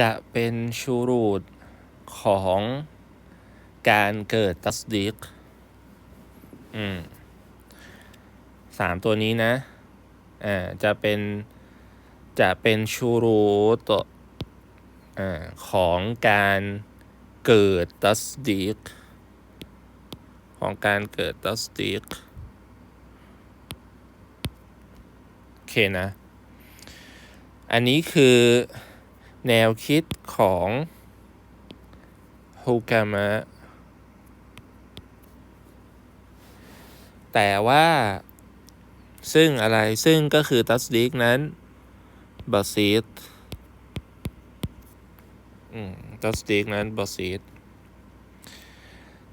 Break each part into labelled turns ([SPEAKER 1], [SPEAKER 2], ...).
[SPEAKER 1] จะเป็นชูรูดของการเกิดตัสดิกอืมสามตัวนี้นะอ่าจะเป็นจะเป็นชูรูตอ่าของการเกิดตัสดิกของการเกิดตัสดิกโอเคนะ อันนี้คือ แนวคิดของฮุกามะ แต่ว่าซึ่งอะไรซึ่งก็คือ ตัสดิกนั้นบาซีดตัสดิกนั้นบาซีด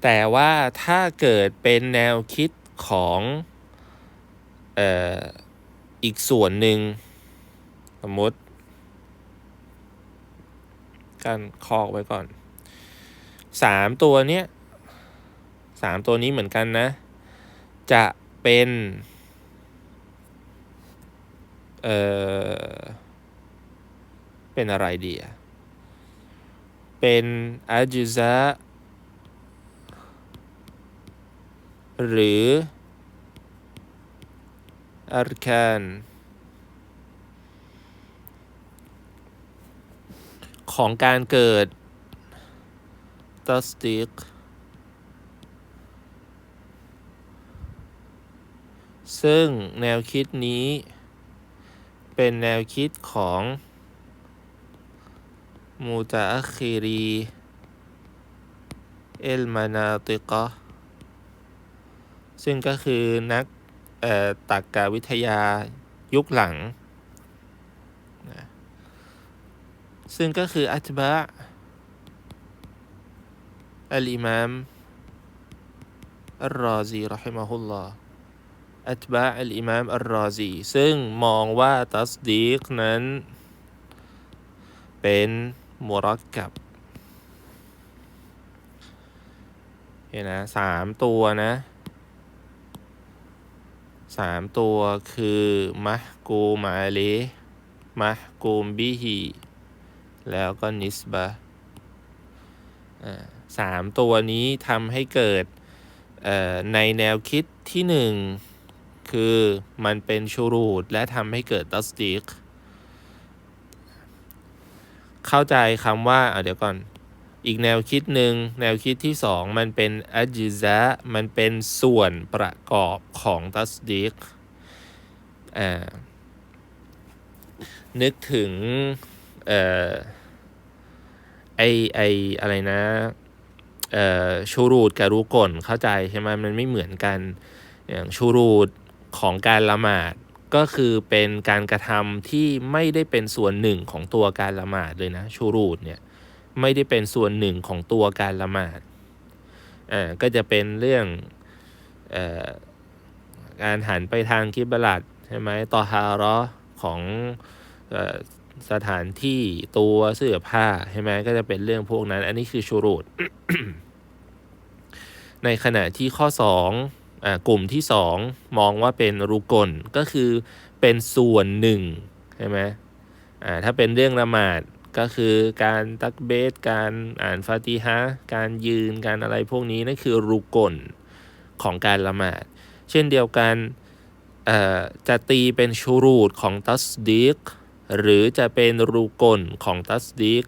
[SPEAKER 1] แต่ว่าถ้าเกิดเป็นแนวคิดของเอ่ออีกส่วนหนึ่งสมมติ การคอกไว้ก่อนสามตัวเนี้ยสามตัวนี้เหมือนกันนะ จะเป็นเอ่อเป็นอะไรดีอะเป็นอาจิซะหรืออาร์คาน ของการเกิดตัสติกซึ่งแนวคิดนี้ เป็นแนวคิดของมูตาอัคีรีเอลมานาติกะซึ่งก็คือนักตักกาวิทยายุคหลัง ซึ่งก็คืออัตบะอัลอิมามอัลรอซีรอฮิมะฮุลลอฮ์อัตบะอัลอิมามอัลรอซีซึ่งมองว่าตัสดีกนั้น เป็นมุรักกับเห็นนะสามตัวนะสามตัวคือมะกูมาเลมะกูมบิฮี แล้วก็นิสบะสามตัวนี้ทำให้เกิดในแนวคิดที่หนึ่งคือมันเป็นชูรูดและทำให้เกิดตัสติกเข้าใจคำว่าเดี๋ยวก่อน อีกแนวคิดหนึ่งแนวคิดที่สองมันเป็นอัจิซะมันเป็นส่วนประกอบของตัสดิกอ่านึกถึง เอ่อไอไออะไรนะเอ่อชูรูดกับรู้กลเข้าใจใช่ไหมมันไม่เหมือนกัน อย่างชูรูดของการละหมาดก็คือเป็นการกระทำที่ไม่ได้เป็นส่วนหนึ่งของตัวการละหมาดเลยนะชูรูดเนี่ยไม่ได้เป็นส่วนหนึ่งของตัวการละหมาดอ่าก็จะเป็นเรื่องอการหันไปทางคิบลัดใช่ไหมต่อฮาระของ สถานที่ตัวเสื้อผ้าใช่ไหมก็จะเป็นเรื่องพวกนั้น อันนี้คือชูรูดในขณะที่ข้อ2กลุ่มที่ 2 มองว่าเป็นรูกลก็คือเป็นส่วนหนึ่งใช่ไหมอ่าถ้าเป็นเรื่องละหมาดก็คือการตักเบส การอ่านฟาติฮะการยืนการอะไรพวกนี้นั่นคือรูกลของการละหมาด เช่นเดียวกันจะตีเป็นชูรูดของตัสดิก หรือจะเป็นรูกลของตัสดิก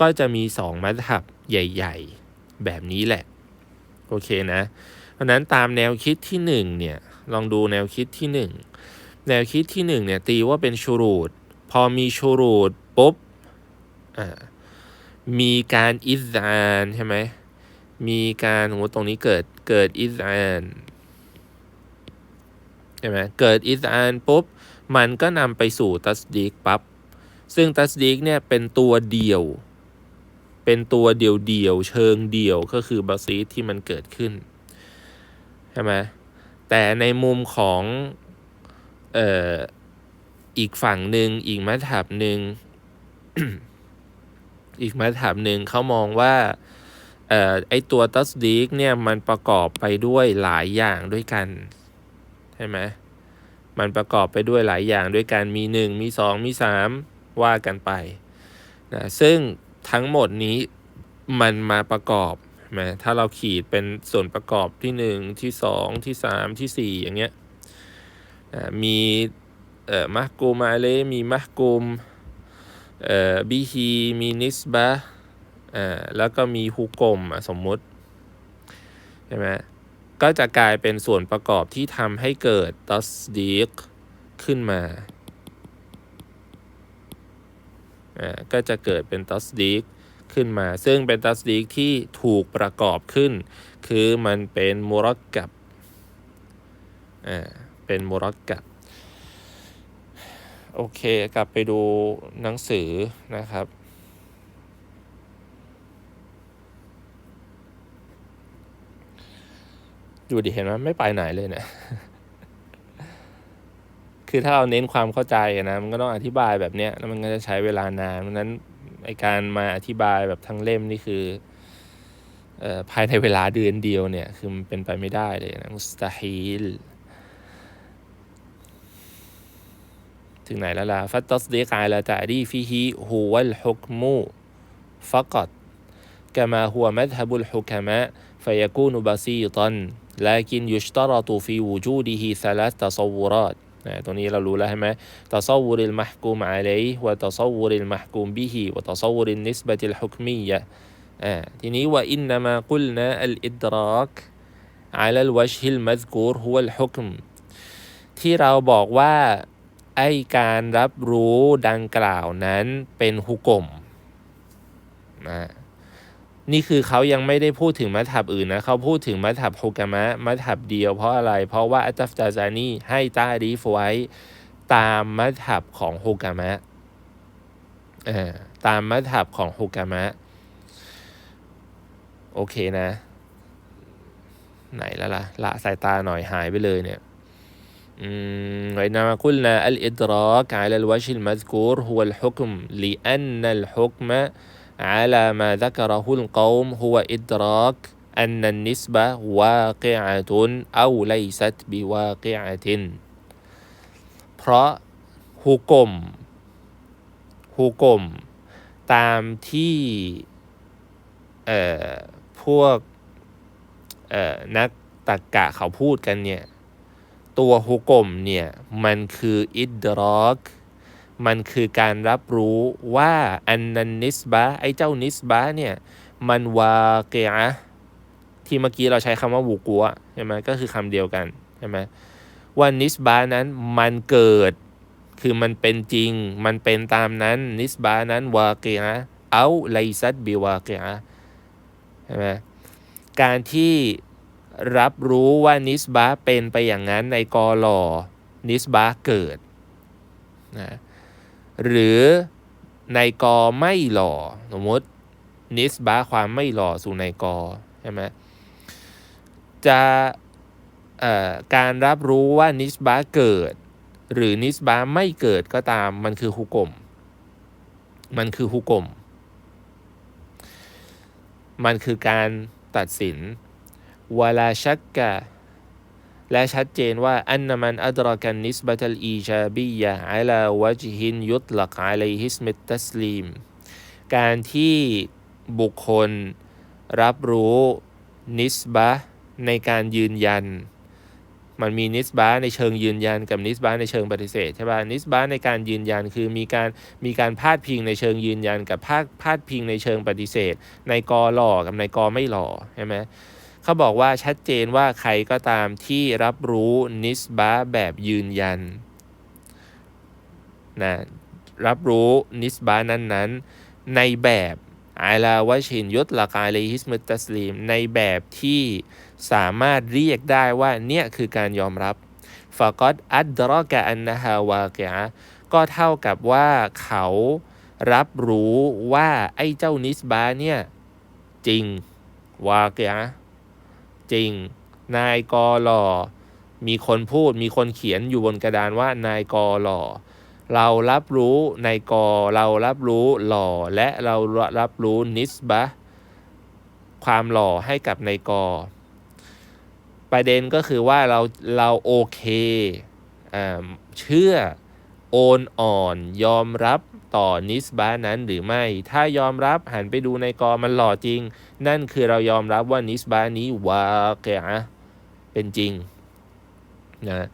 [SPEAKER 1] ก็จะมีสองมัธยับใหญ่ ๆ แบบนี้แหละ โอเคนะ เพราะนั้นตามแนวคิดที่ 1 เนี่ย ลองดูแนวคิดที่ 1 แนวคิดที่ 1 เนี่ย ตีว่าเป็นชูรูด พอมีชูรูดปุ๊บมีการอิสานใช่ไหมมีการโหตรงนี้เกิดเกิดอิสานใช่ไหมเกิดอิสานปุ๊บ มันก็นำไปสู่ตัสดีกปับ๊บซึ่งตัสดีกเนี่ยเป็นตัวเดียว เป็นตัวเดียวเดียวเชิงเดียวก็คือบาซีที่มันเกิดขึ้นใช่ไหมแต่ในมุมของเอ่ออีกฝั่งหนึ่งอีกมัธยับหนึ่งอีกมัธยับหนึ่งเขามองว่าเอ่อไอตัวตัสดีกเนี่ยมันประกอบไปด้วยหลายอย่างด้วยกัน ใช่ไหม มันประกอบไปด้วยหลายอย่างด้วยกันมีหนึ่งมีสองมีสามว่ากันไปนะซึ่งทั้งหมดนี้มันมาประกอบใช่ไหมถ้าเราขีดเป็นส่วนประกอบที่หนึ่งที่สองที่สามที่สี่อย่างเงี้ยนะมีเอ่อมักกุมอาเลมีมักกุมเอ่อบิฮีมีนิสบะอ่าแล้วก็มีฮุกมอะสมมุติใช่ไหม ก็จะกลายเป็นส่วนประกอบที่ทำให้เกิดตัสดีกขึ้นมาอ่าก็จะเกิดเป็นตัสดีกขึ้นมา ซึ่งเป็นตัสดีกที่ถูกประกอบขึ้น คือมันเป็นมุรักกับอ่าเป็นมุรักกับโอเค กลับไปดูหนังสือนะครับ ดูดิเห็นไหมไม่ไปไหนเลยเนะี่ยคือถ้าเราเน้นความเข้าใจนะมันก็ต้องอธิบายแบบเนี้ยแล้วมันก็จะใช้เวลานานเพราะนั้นไอการมาอธิบายแบบทั้งเล่มนี่คือภายในเวลาเดือนเดียวเนี่ย คือมันเป็นไปไม่ได้เลยนะมุสตาฮิลถึงไหนแล้วล่ะฟัตตสดีกายละตาดีฟิฮิฮูวัลฮุกมูฟักกัดกามาฮัวมัทฮบุลฮุกามะฟยกูนุบาซีตัน แล้วใช่ไหม تصور المحكوم عليه وتصور المحكوم به وتصور النسبة الحكمية อ่าทีนี้ว่าอินนามากุลนะอัลอิดรัก على الوجه المذكور هو الحكم ที่เราบอกว่า ไอการรับรู้ดังกล่าวนั้นเป็นฮุกมนะ นี่คือเขายังไม่ได้พูดถึงมัทับอื่นนะ เขาพูดถึงมัทับฮุกามะมัทับเดียวเพราะอะไร เพราะว่าอัตตัฟตาซานีให้ตาดีฟไว้ตามมัทับของฮุกามะเออตามมัทับของฮุกามะโอเคนะ ไหนแล้วล่ะ ละสายตาหน่อยหายไปเลยเนี่ย وإنما قلنا الإدراك على الوجه المذكور هو الحكم لأن الحكم على ما ذكره القوم هو إدراك أن النسبة واقعة أو ليست بواقعة เพราะฮุกมฮุกมตามที่เอ่อพวกเอ่อนักตรรกะเขาพูดกันเนี่ย ตัวฮุกมเนี่ย มันคืออิดรอก มันคือการรับรู้ว่าอันนันนิสบะไอ้เจ้านิสบะเนี่ยมันวาเกะที่เมื่อกี้เราใช้คำว่าวูกัวใช่ไหมก็คือคำเดียวกันใช่ไหมว่านิสบานั้นมันเกิด คือมันเป็นจริง มันเป็นตามนั้น นิสบานั้นวาเกะเอาไลซัดบิวาเกะใช่ไหมการที่รับรู้ว่านิสบาเป็นไปอย่างนั้นในกอหลอนิสบาเกิดนะ หรือในกอไม่หล่อสมมตินิสบาความไม่หล่อสู่ในกอใช่ไหมจะการรับรู้ว่านิสบาเกิด หรือนิสบาไม่เกิดก็ตามมันคือฮุกมมันคือฮุกมมันคือการตัดสินวลาชักกะ และชัดเจนว่าอันนมันอัดรกันนิสบัตลอีจาบียะอัลาวจฮินยุตลักอะลัยฮิสมิตตัสลีมการที่บุคคลรับรู้นิสบะในการยืนยัน มันมีนิสบาในเชิงยืนยันกับนิสบาในเชิงปฏิเสธใช่ป่ะนิสบาในการยืนยันคือมีการมีการพาดพิงในเชิงยืนยันกับพาดพาดพิงในเชิงปฏิเสธ ในกอหล่อกับในกอไม่หล่อใช่ไหม เขาบอกว่าชัดเจนว่าใครก็ตามที่รับรู้นิสบาแบบยืนยันนะรับรู้นิสบานั้นๆ ในแบบอาลาวชินยุตละกาเลฮิสมุตัสลีม ในแบบที่สามารถเรียกได้ว่าเนี่ยคือการยอมรับฟากอดอัดรอกะอันนะฮาวากะก็เท่ากับว่าเขารับรู้ว่าไอ้เจ้านิสบาเนี่ยจริงวากะ จริง นายกอหล่อ มีคนพูดมีคนเขียนอยู่บนกระดานว่านายกอหล่อ เรารับรู้ในกอเรารับรู้หล่อและเรารับรู้นิสบะความหล่อให้กับในกอ ประเด็นก็คือว่าเราเราโอเคเชื่อโอนอ่อนยอมรับ ต่อนิสบานั้นหรือไม่ ถ้ายอมรับหันไปดูในกอมันหล่อจริง นั่นคือเรายอมรับว่านิสบานี้วาเกะเป็นจริงนะ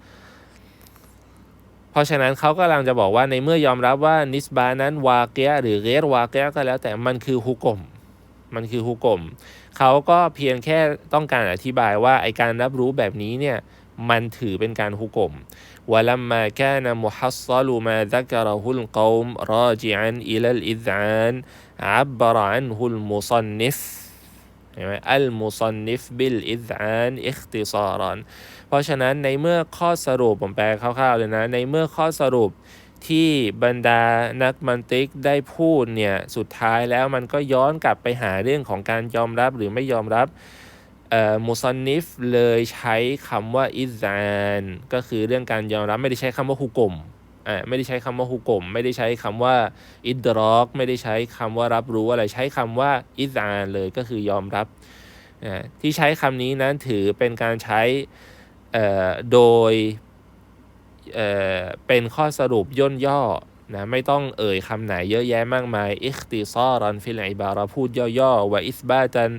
[SPEAKER 1] เพราะฉะนั้นเขากำลังจะบอกว่าในเมื่อยอมรับว่านิสบานั้นวาเกะหรือเกรวาเกะก็แล้วแต่มันคือฮุกกลมมันคือฮุกกลมเขาก็เพียงแค่ต้องการอธิบายว่าไอการรับรู้แบบนี้เนี่ย มันถือเป็นการฮุกมวลัมมาแกนมุฮัสซลูมาดักรหุลกอมรอจิอันอิลลอิซานอับบรอันฮุลมุซันนิฟใช่ไหมาคติซารเพราะฉะนั้นในเมื่อข้อสรุปผมแปลคร่าวๆเลยนะ ในเมื่อข้อสรุปที่บรรดานักมันติกได้พูดเนี่ย สุดท้ายแล้วมันก็ย้อนกลับไปหาเรื่องของการยอมรับหรือไม่ยอมรับ มุซันนิฟเลยใช้คำว่าอิซานก็คือเรื่องการยอมรับไม่ได้ใช้คำว่าฮุกมอ่าไม่ได้ใช้คำว่าฮุกมไม่ได้ใช้คำว่าอิดรอก ไม่ได้ใช้คำว่ารับรู้อะไรใช้คำว่าอิซานเลยก็คือยอมรับที่ใช้คำนี้นั้นถือเป็นการใช้โดยเเป็นข้อสรุปย่นย่อนะไม่ต้องเอ่ยคำไหนเยอะแยะมากมายอิคติซอรันฟิลอิบาราพูดย่อๆว่าอิสบาตัน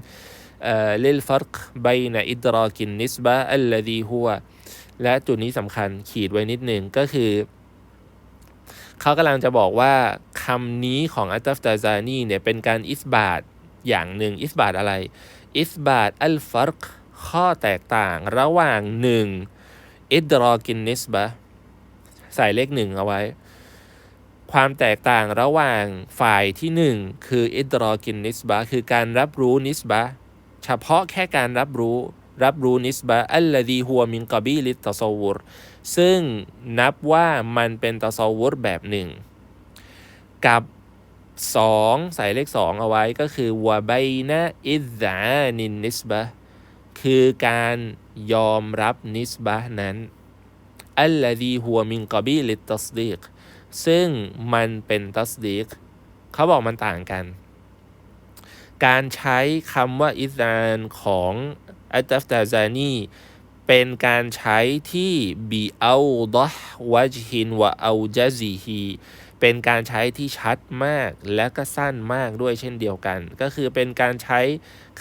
[SPEAKER 1] للفرق بين إدراك النسبة الذي هو และจุดนี้สำคัญขีดไว้นิดหนึ่งก็คือ เขากำลังจะบอกว่าคำนี้ของอัตฟตาซานีเนี่ยเป็นการอิสบาตอย่างหนึ่งอิสบาตอะไรอิสบาตอัลฟัรกข้อแตกต่างระหว่างหนึ่งอิดรอกินนิสบะใส่เลขหนึ่งเอาไว้ ความแตกต่างระหว่างฝ่ายที่หนึ่งคืออิดรอกินนิสบะคือการรับรู้นิสบะ เฉพาะแค่การรับรู้รับรู้นิสบะอัลลดีฮัวมินกบีลิตตะซวุรซึ่งนับว่ามันเป็นตะซวุรแบบหนึ่ง กับสองใส่เลขสองเอาไว้ก็คือวะไบนะอิซานินนิสบะคือการยอมรับนิสบะนั้นอัลลดีฮัวมินกบีลิตตัสดีกซึ่งมันเป็นตัสดีกเขาบอกมันต่างกัน การใช้คำว่าอิสรานของอัตฟตาซานีเป็นการใช้ที่บีเอาดะวจฮินวะเอาจซีฮีเป็นการใช้ที่ชัดมากและก็สั้นมากด้วยเช่นเดียวกัน ก็คือเป็นการใช้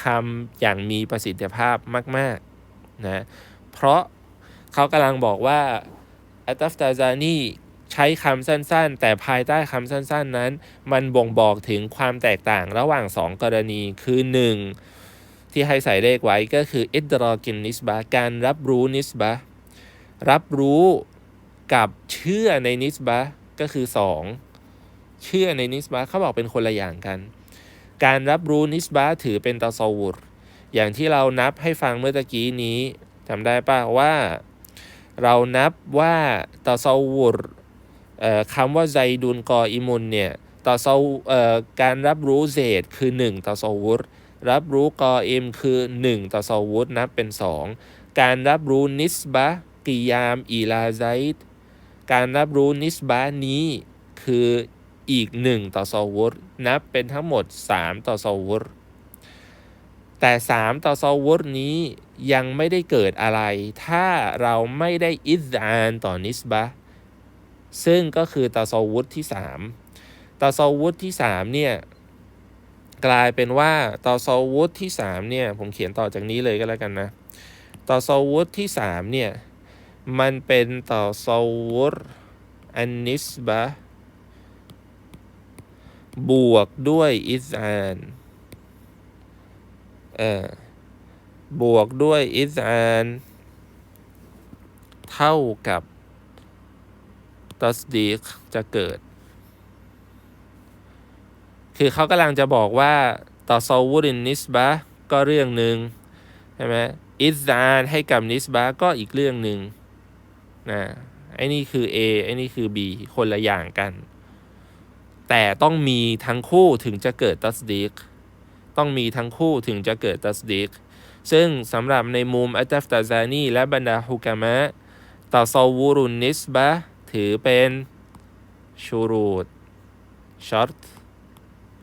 [SPEAKER 1] คำอย่างมีประสิทธิภาพมากๆนะเพราะเขากำลังบอกว่าอัตฟตาซานี ใช้คำสั้นๆ แต่ภายใต้คำสั้นๆนั้น มันบ่งบอกถึงความแตกต่างระหว่าง 2 กรณีคือ 1. ที่ให้ใส่เลขไว้ก็คืออิดรอกินนิสบาการรับรู้นิสบารับรู้กับเชื่อในนิสบาก็คือ 2 เชื่อในนิสบาเขาบอกเป็นคนละอย่างกัน การรับรู้นิสบาถือเป็นตาซวุรอย่างที่เรานับให้ฟังเมื่อตะกี้นี้จำได้ป่ะว่า เรานับว่าตาซวุร คำว่าไซดุนกออิมุนเนี่ยต่อโซการรับรู้เศษคือ 1 ต่อโซวุตรับรู้กออิมคือ 1 ต่อโซวุตนับเป็น 2 การรับรู้นิสบะกิยามอีลาไซต์การรับรู้นิสบะนี้คืออีก 1 ต่อโซวุตนับเป็นทั้งหมด 3 ต่อโซวุตแต่ 3 ต่อโซวุตนี้ยังไม่ได้เกิดอะไร ถ้าเราไม่ได้อิซานต่อนิสบะ ซึ่งก็คือตาซวุธที่ 3ตาซวุธที่3เนี่ยกลายเป็นว่าตาซวุธที่3เนี่ยผมเขียนต่อจากนี้เลยก็แล้วกันนะตาซวุธที่3เนี่ยมันเป็นตาซวุธอันนิสบะบวกด้วยอิซานเอ่อบวกด้วยอิซานเท่ากับ ตัสดีกจะเกิด คือเขากำลังจะบอกว่าต่อซวูดินนิสบะก็เรื่องหนึ่งใช่ไหมอิซานให้กับนิสบะก็อีกเรื่องหนึ่งนะไอ้นี่คือ A ไอ้นี่คือ B คนละอย่างกัน แต่ต้องมีทั้งคู่ถึงจะเกิดตัสดีกต้องมีทั้งคู่ถึงจะเกิดตัสดีกซึ่งสำหรับในมุมอัตฟตาซานีและบรรดาฮุกามะต่อซวูรุนนิสบะ ถือเป็นชูรูดช็อต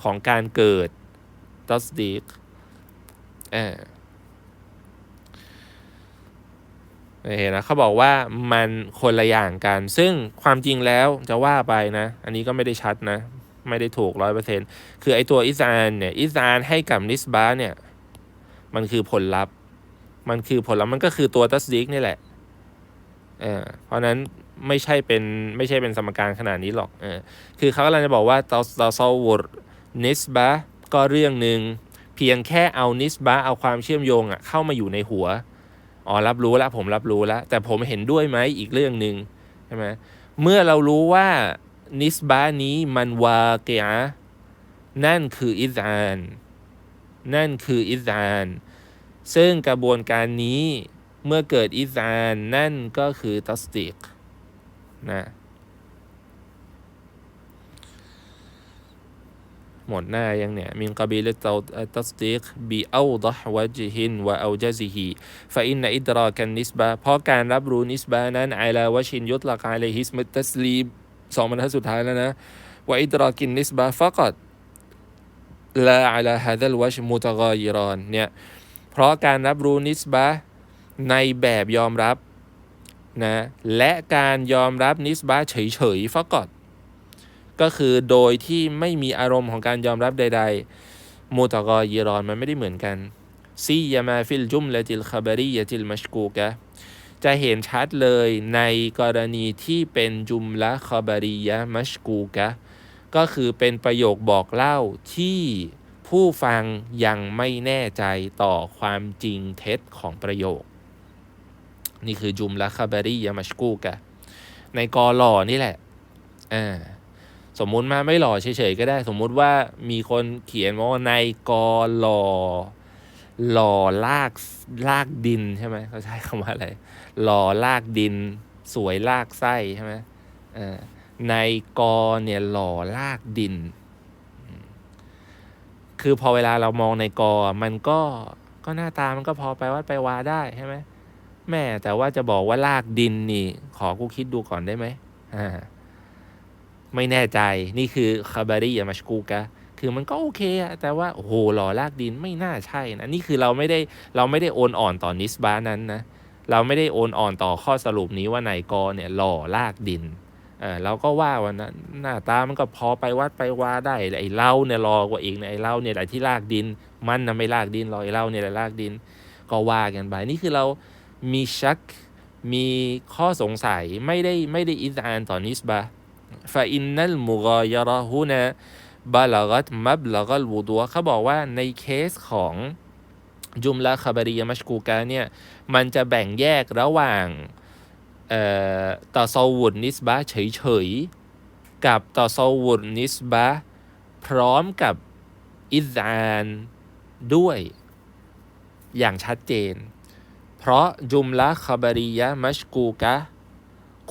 [SPEAKER 1] ของการเกิดตัสดีกเห็นนะเขาบอกว่ามันคนละอย่างกัน ซึ่งความจริงแล้วจะว่าไปนะ อันนี้ก็ไม่ได้ชัดนะ ไม่ได้ถูกร้อยเปอร์เซ็นคือไอตัวอิซานเนี่ย อิซานให้กับนิสบาเนี่ย มันคือผลลัพธ์ มันคือผลลัพธ์มันก็คือตัวตัสดิกนี่แหละเออเพราะนั้น ไม่ใช่เป็นไม่ใช่เป็นสมการขนาดนี้หรอกเออคือเขากำลังจะบอกว่าตอตอซอวดนิสบาก็เรื่องหนึ่งเพียงแค่เอานิสบาเอาความเชื่อมโยงอะเข้ามาอยู่ในหัวอ๋อรับรู้แล้วผมรับรู้แล้วแต่ผมเห็นด้วยไหมอีกเรื่องหนึ่งใช่ไหมเมื่อเรารู้ว่านิสบานี้มันวาเกียนั่นคืออิซานนั่นคืออิซานซึ่งกระบวนการนี้เมื่อเกิดอิซานนั่นก็คือตัสติก นะหมดหน้ายังเนี่ยมินกบิลตตัสติกบีเอาดะวะจิฮินวะเอาจซิฮีฟะอินนอิดรากันนิสบะเพราะการรับรู้นิสบะนั้นอลาวชินยุตละกาเลฮิสมิตัสลีบสองบรรทัดสุดท้ายแล้วนะวะอิดรากินนิสบะฟักัดลาอัลาฮะดัลวชมุตกายิรอนเนี่ยเพราะการรับรู้นิสบะในแบบยอมรับ นะและการยอมรับนิสบะเฉยๆฟักอดก็คือโดยที่ไม่มีอารมณ์ของการยอมรับใด ๆมุตกอยิรอนมันไม่ได้เหมือนกันซียามาฟิลจุมละจิลคาบารียะจิลมัชกูกะจะเห็นชัดเลยในกรณีที่เป็นจุมละคาบารียะมัชกูกะก็คือเป็นประโยคบอกเล่าที่ผู้ฟังยังไม่แน่ใจต่อความจริงเท็จของประโยค นี่คือจุมละคาบารียะมัชกูกะ ในกอหล่อนี่แหละอ่าสมมุติมาไม่หล่อเฉยๆก็ได้ สมมุติว่ามีคนเขียนว่าในกอหล่อหล่อลากลากดินใช่ไหมเขาใช้คำว่าอะไรหล่อลากดิน สวยลากไส้ใช่ไหมในกอเนี่ยหล่อลากดิน คือพอเวลาเรามองในกอ มันก็ก็หน้าตามันก็พอไปวัดไปวาได้ใช่ไหม แม่แต่ว่าจะบอกว่าลากดินนี่ ขอกูคิดดูก่อนได้ไหมอ่าไม่แน่ใจนี่คือคาบารียามาชกูกะคือมันก็โอเคอะแต่ว่าโอ้โหหล่อลากดินไม่น่าใช่นะนี่คือเราไม่ได้เราไม่ได้โอนอ่อนต่อนิสบานั้นนะเราไม่ได้โอนอ่อนต่อข้อสรุปนี้ว่าไนกเนี่ยหล่อลากดินเออเราก็ว่าวันนั้นหน้าตามันก็พอไปวัดไปว่าได้ไอ้เล่าเนี่ยรอกว่าเองไอ้เล่าเนี่ยแหละที่ลากดิน มันนะไม่ลากดินรอไอ้เล่าเนี่ยแหละลากดิน ก็ว่ากันไปนี่คือเรา มีชัก มีข้อสงสัยไม่ได้ไม่ได้อิสานต่อนิสบาฟาอินนัลมุกอยรอฮูนะบาลากัตมับลากัลวูดัวเขาบอกว่าในเคสของจุมละคาบารียมัชกูกาเนี่ย มันจะแบ่งแยกระหว่างต่อซอวุดนิสบาเฉยๆ กับต่อซอวุดนิสบาพร้อมกับอิซานด้วยอย่างชัดเจน เพราะจุมละคาบารียะมัชกูกะ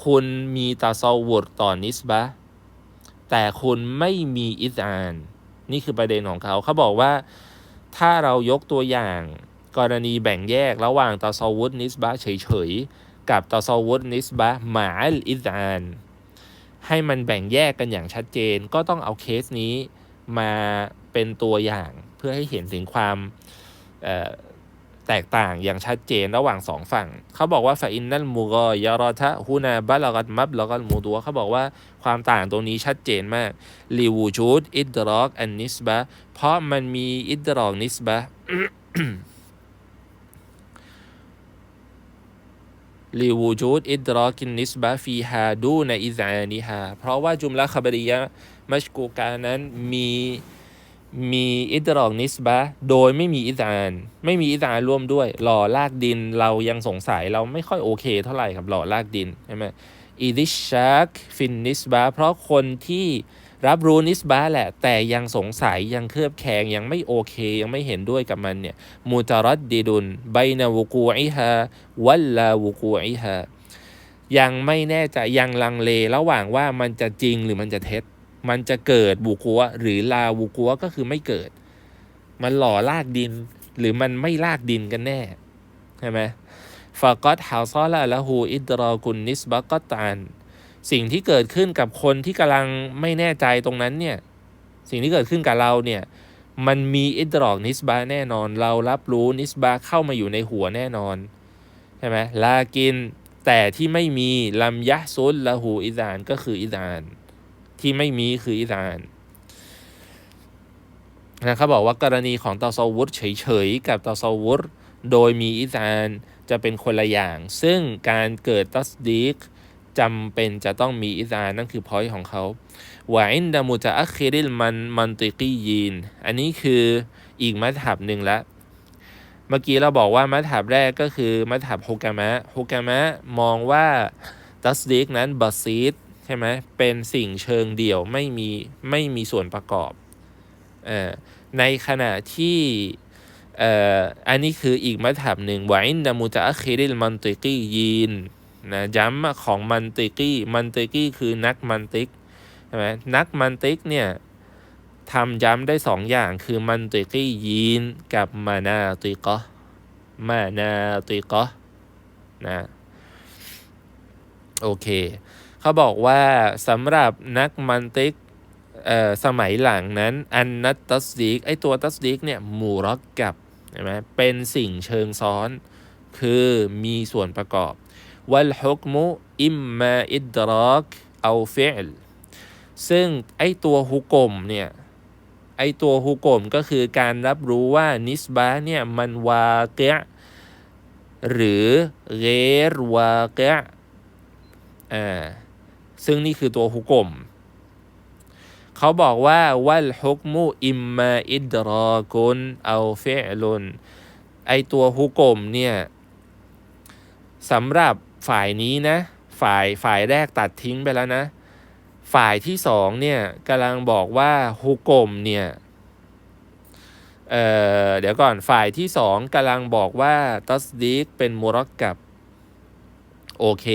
[SPEAKER 1] คุณมีตาซอวุดต่อนิสบะแต่คุณไม่มีอิสาน นี่คือประเด็นของเขาเขาบอกว่าถ้าเรายกตัวอย่าง กรณีแบ่งแยกระหว่างตาซอวุดนิสบะเฉยๆ กับตาซอวุดนิสบะหมาอิสาน ให้มันแบ่งแยกกันอย่างชัดเจนก็ต้องเอาเคสนี้มาเป็นตัวอย่างเพื่อให้เห็นถึงความ แตกต่างอย่างชัดเจนระหว่างสองฝั่ง เขาบอกว่าฟาอินนัลมูกอยารอทะฮูนาบัลลักัตมับลักัตมูตัวเขาบอกว่าความต่างตรงนี้ชัดเจนมากลีวูจูดอิดรอกอันนิสบะเพราะมันมีอิดรอกนิสบะลีวูจูดอิดรอกินนิสบะฟีฮาดูในอิซานิฮาเพราะว่าจุมละคบริยะมัชกูกานั้นมี มีอิตรอกนิสบะโดยไม่มีอิสานไม่มีอิสานร่วมด้วย หล่อลากดินเรายังสงสัยเราไม่ค่อยโอเคเท่าไหร่กับหล่อลากดินใช่ไหมอีดิชักฟินนิสบะเพราะคนที่รับรู้นิสบะแหละ แต่ยังสงสัยยังเคลือบแคงยังไม่โอเค ยังไม่เห็นด้วยกับมันเนี่ยมูตารดดีดุนไบนาวุกูอิฮะวัลลาวุกูอิฮะยังไม่แน่ใจยังลังเลระหว่างว่ามันจะจริงหรือมันจะเท็จ มันจะเกิดบุกัวหรือลาบุกัวก็คือไม่เกิด มันหล่อลากดิน หรือมันไม่ลากดินกันแน่ใช่ไหมฟากอตฮาวซอละละหูอิดรอกุนนิสบักตานสิ่งที่เกิดขึ้นกับคนที่กำลังไม่แน่ใจตรงนั้นเนี่ย สิ่งที่เกิดขึ้นกับเราเนี่ย มันมีอิดรอกนิสบาแน่นอน เรารับรู้นิสบาเข้ามาอยู่ในหัวแน่นอนใช่ไหมลากินแต่ที่ไม่มีลำยะซุลละหูอิซานก็คืออิซาน ที่ไม่มีคืออิสานนะเขาบอกว่ากรณีของตอซาวุธเฉยๆกับตอซาวุธโดยมีอิซานจะเป็นคนละอย่าง ซึ่งการเกิดตัสดีกจำเป็นจะต้องมีอิซานนั่นคือพอยต์ของเขาวาอินดามุจะอัคคิริลมันมันติกียีน อันนี้คืออีกมัธยับหนึ่งละ เมื่อกี้เราบอกว่ามัธยับแรกก็คือมัธยับฮุกามะฮุกามะมองว่าตัสดีกนั้นบัซีด ช่ไหมเป็นสิ่งเชิงเดี่ยวไม่มีไม่มีส่วนประกอบอในขณะที่อันนี้คืออีกมัธยับหนึ่งวาอินามุจะอัคคิริลมันติกียีนนะย้ำของมันติกี้มันติกี้คือนักมันติกใช่ไหมนักมันติกเนี่ยทำย้ำได้สองอย่างคือมันติกี้ยีนกับมานาติกะมานาติกะนะโอเค เขาบอกว่าสำหรับนักมันติกสมัยหลังนั้น อันนัตตัสดิกไอตัวตัสดิกเนี่ยมูรักกับใช่ไหมเป็นสิ่งเชิงซ้อน คือมีส่วนประกอบวัลฮุกมุอิมมาอิดรักเอาเฟลซึ่งไอตัวฮุกมเนี่ยไอตัวฮุกมก็คือการรับรู้ว่านิสบาเนี่ยมันวาเกะหรือเกรวาเกะอ่า ซึ่งนี่คือตัวฮุกมเขาบอกว่าวัลฮุกมุอิมมาอิดรอกุนเอาเฟลุนไอตัวฮุกมเนี่ยสำหรับฝ่ายนี้นะ ฝ่ายฝ่ายแรกตัดทิ้งไปแล้วนะ ฝ่ายที่สองเนี่ยกำลังบอกว่าฮุกมเนี่ยเอ่อเดี๋ยวก่อนฝ่ายที่สองกำลังบอกว่าตัสดิกเป็นมุรักกับ โอเค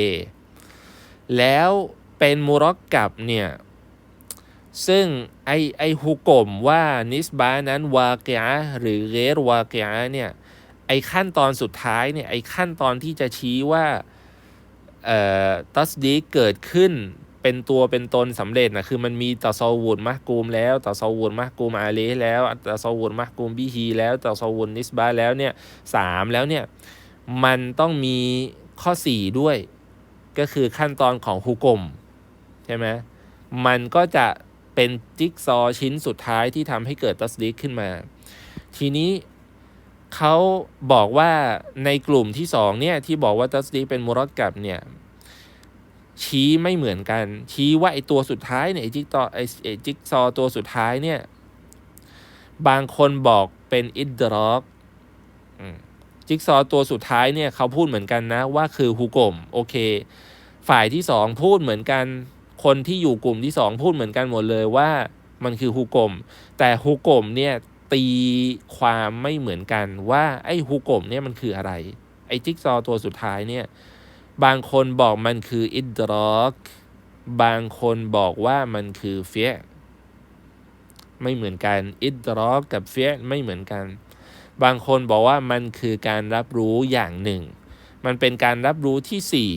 [SPEAKER 1] แล้ว เป็นมุรักกับเนี่ยซึ่งไอไอฮุกมว่านิสบานั้นวาเกียหรือเรรวาเกียเนี่ยไอขั้นตอนสุดท้ายเนี่ยไอขั้นตอนที่จะชี้ว่าเอ่อตัสดีเกิดขึ้นเป็นตัวเป็นตนสำเร็จนะคือมันมีต่อซอวูดมะกูมแล้วต่อซอวูดมะกูมอาเลแล้วต่อซอวูดมะกูมบิฮีแล้วต่อซอวูดนิสบาแล้วเนี่ยสามแล้วเนี่ยมันต้องมีข้อ 4 ด้วย ก็คือขั้นตอนของฮุกม ใช่ไหมมันก็จะเป็นจิ๊กซอชิ้นสุดท้ายที่ทำให้เกิดตัสดีขึ้นมา ทีนี้เขาบอกว่าในกลุ่มที่สองเนี่ยที่บอกว่าตัสดีเป็นมุรักกับเนี่ยชี้ไม่เหมือนกัน ชี้ว่าไอตัวสุดท้ายเนี่ยไอจิ๊กตอไอจิ๊กซอตัวสุดท้ายเนี่ยบางคนบอกเป็นอิดดรอกจิ๊กซอตัวสุดท้ายเนี่ยเขาพูดเหมือนกันนะว่าคือฮุกลมโอเค ฝ่ายที่สองพูดเหมือนกัน คนที่อยู่กลุ่มที่สองพูดเหมือนกันหมดเลยว่ามันคือฮุกมแต่ฮุกมเนี่ยตีความไม่เหมือนกันว่าไอ้ฮุกมเนี่ยมันคืออะไร ไอ้จิ๊กซอตัวสุดท้ายเนี่ยบางคนบอกมันคืออิดรอกบางคนบอกว่ามันคือเฟียไม่เหมือนกันอิดรอกกับเฟียไม่เหมือนกัน บางคนบอกว่ามันคือการรับรู้อย่างหนึ่ง มันเป็นการรับรู้ที่สี่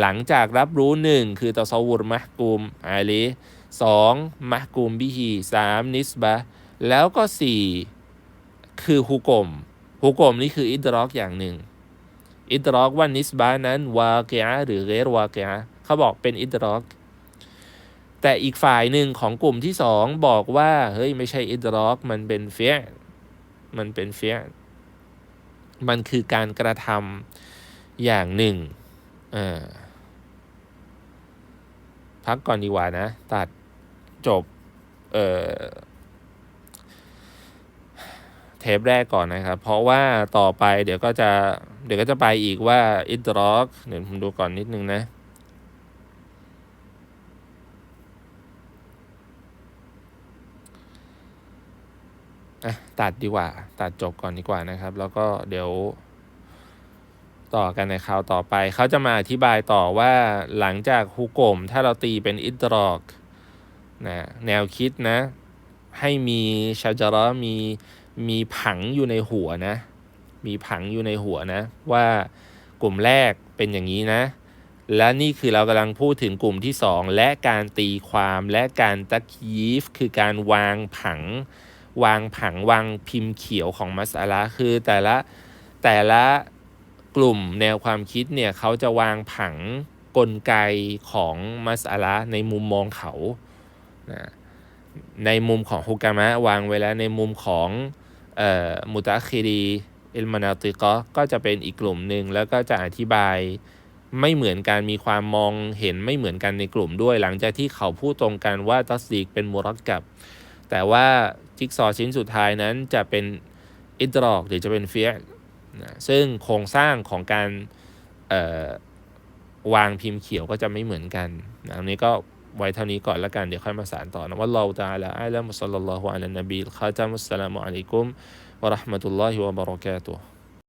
[SPEAKER 1] หลังจากรับรู้หนึ่งคือตอซวุรมะกุมอาลีสองมะกุมบิฮีสามนิสบะแล้วก็สี่คือฮุกมฮุกมนี่คืออิดรอกอย่างหนึ่งอิดรอกว่านิสบานั้นวาเกียหรือเรรวาเกียเขาบอกเป็นอิดรอกแต่อีกฝ่ายหนึ่งของกลุ่มที่สองบอกว่าเฮ้ยไม่ใช่อิดรอกมันเป็นเฟียมันเป็นเฟียมันคือการกระทำอย่างหนึ่ง พักก่อนดีกว่านะ ตัดจบ เอ่อ เทปแรกก่อนนะครับ เพราะว่าต่อไปเดี๋ยวก็จะ เดี๋ยวก็จะไปอีกว่าอินดร็อกเดี๋ยวผมดูก่อนนิดนึงนะอะตัดดีกว่า ตัดจบก่อนดีกว่านะครับ แล้วก็เดี๋ยว ต่อกันในคราวต่อไป เขาจะมาอธิบายต่อว่าหลังจากฮุกกมถ้าเราตีเป็นอิดรอกนะแนวคิดนะ ให้มีชาจาระมีมีผังอยู่ในหัวนะ มีผังอยู่ในหัวนะ ว่ากลุ่มแรกเป็นอย่างนี้นะ และนี่คือเรากำลังพูดถึงกลุ่มที่ 2 และการตีความและการตักยีฟคือการวางผัง วางผังวางพิมพ์เขียวของมัสอาลาคือแต่ละแต่ละ กลุ่มแนวความคิดเนี่ยเขาจะวางผังกลไกของมัสอาลาในมุมมองเขานะในมุมของฮุกามะวางไว้แล้วในมุมของออมุตะคิรีอิลมานาติกก็จะเป็นอีกกลุ่มหนึ่งแล้วก็จะอธิบายไม่เหมือนกันมีความมองเห็นไม่เหมือนกันในกลุ่มด้วย หลังจากที่เขาพูดตรงกันว่าตัสดีกเป็นมุรักกับ แต่ว่าจิ๊กซอชิ้นสุดท้ายนั้นจะเป็นอิดรอกหรือจะเป็นเฟีย นะซึ่งโครงสร้างของการวางพิมพ์เขียวก็จะไม่เหมือนกันนะอันนี้ก็ไว้เท่านี้ก่อนแล้วกัน เดี๋ยวค่อยมาสานต่อนะว่าเราตาละอัลลอฮฺมุสลลัลลอฮุอะลัยนบีลคาตามุสสลามุอะลัยกุมวะราะห์มะตุลลอฮิวะบะเราะกาตุฮ์